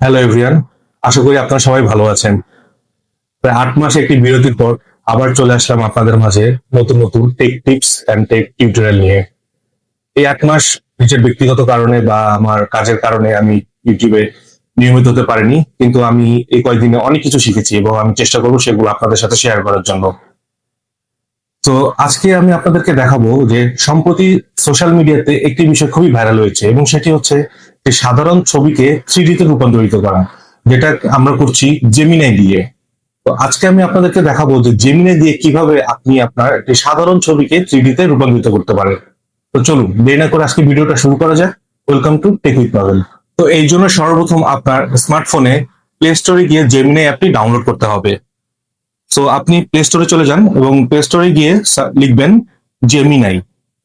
Hello everyone আশা করি আপনারা সবাই ভালো আছেন। প্রায় আট মাস একটি বিরতির পর আবার চলে আসলাম আপনাদের মাঝে নতুন নতুন tech tips and tech tutorial নিয়ে। এই এক মাস নিজের ব্যক্তিগত কারণে বা আমার কাজের কারণে আমি ইউটিউবে নিয়মিত হতে পারিনি, কিন্তু আমি এই কয়েকদিনে অনেক কিছু শিখেছি এবং আমি চেষ্টা করব সেগুলো আপনাদের সাথে শেয়ার করার জন্য। তো আজকে আমি আপনাদেরকে দেখাবো যে সম্প্রতি সোশ্যাল মিডিয়াতে একটি বিষয় খুবই ভাইরাল হয়েছে এবং সেটি হচ্ছে যে সাধারণ ছবিকে থ্রিডিতে রূপান্তরিত করা, যেটা আমরা করছি জেমিনাই দিয়ে। তো আজকে আমি আপনাদেরকে দেখাবো যে জেমিনাই দিয়ে কীভাবে আপনি আপনার একটি সাধারণ ছবিকে থ্রিডিতে রূপান্তরিত করতে পারেন। তো চলুন, দেরি না করে আজকে ভিডিওটা শুরু করা যাক। Welcome to tech with Pabel তো এই জন্য সর্বপ্রথম আপনার স্মার্টফোনে প্লে স্টোরে গিয়ে জেমিনাই অ্যাপটি ডাউনলোড করতে হবে। সো আপনি প্লে স্টোরে চলে যান এবং প্লে স্টোরে গিয়ে লিখবেন জেমিনাই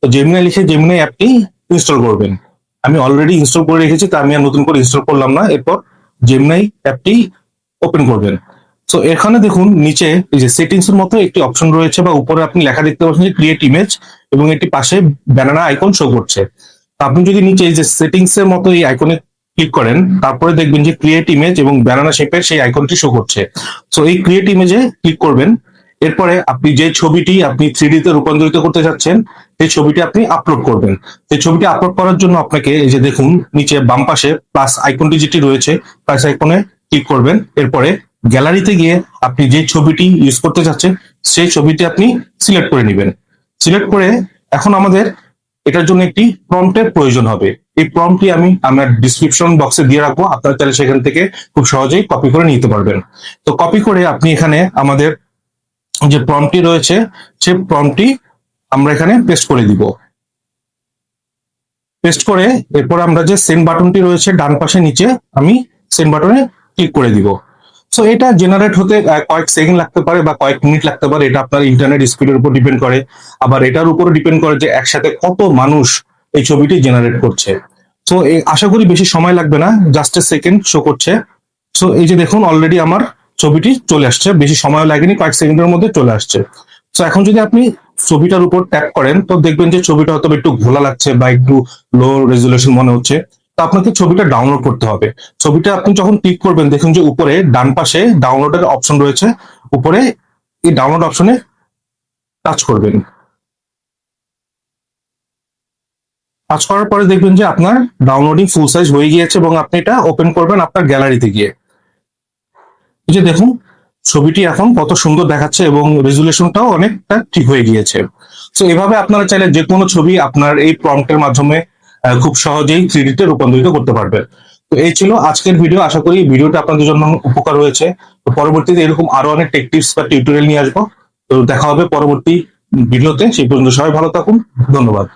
তো জেমিনাই লিখে জেমিনাই অ্যাপটি ইনস্টল করবেন। আমি অলরেডি ইনস্টল করে রেখেছি, তা আমি আর নতুন করে ইনস্টল করলাম না। এরপর জেমনাই অ্যাপটি ওপেন করবেন। সো এখানে দেখুন, নিচে এই যে সেটিংস এর মতো একটি অপশন রয়েছে বা উপরে আপনি লেখা দেখতে পাচ্ছেন যে ক্রিয়েট ইমেজ এবং একটি পাশে ব্যানানা আইকন শো করছে। আপনি যদি নিচে এই যে সেটিংস এর মতো এই আইকনে ক্লিক করেন, তারপরে দেখবেন যে ক্রিয়েট ইমেজ এবং ব্যানানা শেপের সেই আইকনটি শো করছে। সো এই ক্রিয়েট ইমেজে ক্লিক করবেন। এরপরে আপনি যে ছবিটি আপনি থ্রি তে রূপান্তরিত করতে যাচ্ছেন, সেই ছবিটি আপনি আপলোড করবেন। সেই ছবিটি আপলোড করার জন্য আপনাকে এই যে দেখুন, নিচে বাম পাশে প্লাস আইকনটি যেটি রয়েছে প্লাস আইকনে ক্লিক করবেন। এরপরে গ্যালারিতে গিয়ে আপনি যে ছবিটি ইউজ করতে চাচ্ছেন সেই ছবিটি আপনি সিলেক্ট করে নেবেন। সিলেক্ট করে এখন আমাদের এটার জন্য একটি প্রম্পটের প্রয়োজন হবে। এই প্রম্পটটি আমি, আমার ডিসক্রিপশন বক্সে দিয়ে রাখব। আপনারা তাহলে সেখান থেকে খুব সহজেই কপি করে নিতে পারবেন। তো কপি করে আপনি এখানে আমাদের যে প্রম্পটটি রয়েছে, সেই প্রম্পটটি আমরা এখানে পেস্ট করে দিব। পেস্ট করে এরপর আমরা যে সেন্ড বাটনটি রয়েছে, ডান পাশে নিচে আমি সেন্ড বাটনে ক্লিক করে দিব। সো এটা জেনারেট হতে কয়েক সেকেন্ড লাগতে পারে বা কয়েক মিনিট লাগতে পারে। এটা আপনার ইন্টারনেট স্পিডের উপর ডিপেন্ড করে। আবার এটার উপর ডিপেন্ড করে যে একসাথে কত মানুষ এই ছবিটি জেনারেট করছে। তো আশা করি বেশি সময় লাগবে না জাস্ট এ সেকেন্ড শো করছে। সো এই যে দেখুন অলরেডি আমার ছবিটি চলে আসছে। বেশি সময় লাগেনি, কয়েক সেকেন্ডের মধ্যে চলে আসছে। তো এখন যদি আপনি ছবিটার উপর ট্যাপ করেন, তো দেখবেন যে ছবিটা হয়তো একটু ঘোলা লাগছে বা একটু লো রেজুলেশন মনে হচ্ছে। তো আপনাকে ছবিটা ডাউনলোড করতে হবে। ছবিটা আপনি যখন ক্লিক করবেন, দেখুন যে উপরে, ডান পাশে ডাউনলোডের অপশন রয়েছে। উপরে এই ডাউনলোড অপশনে টাচ করবেন। টাচ করার পরে দেখবেন যে আপনার ডাউনলোডিং ফুল সাইজ হয়ে গিয়েছে এবং আপনি এটা ওপেন করবেন আপনার গ্যালারিতে গিয়ে। যে দেখুন, ছবিটি এখন কত সুন্দর দেখাচ্ছে এবং রেজুলেশনটাও অনেকটা ঠিক হয়ে গিয়েছে। তো এভাবে আপনারা চাইলে যে কোনো ছবি আপনার এই প্রম্পটের মাধ্যমে খুব সহজেই থ্রিডিতে রূপান্তরিত করতে পারবে তো এই ছিল আজকের ভিডিও আশা করি ভিডিওটা আপনাদের জন্য উপকার হয়েছে। তো পরবর্তীতে এরকম আরও অনেক টেক টিপস বা টিউটোরিয়াল নিয়ে আসব। তো দেখা হবে পরবর্তী ভিডিওতে সেই পর্যন্ত সবাই ভালো থাকুন। ধন্যবাদ।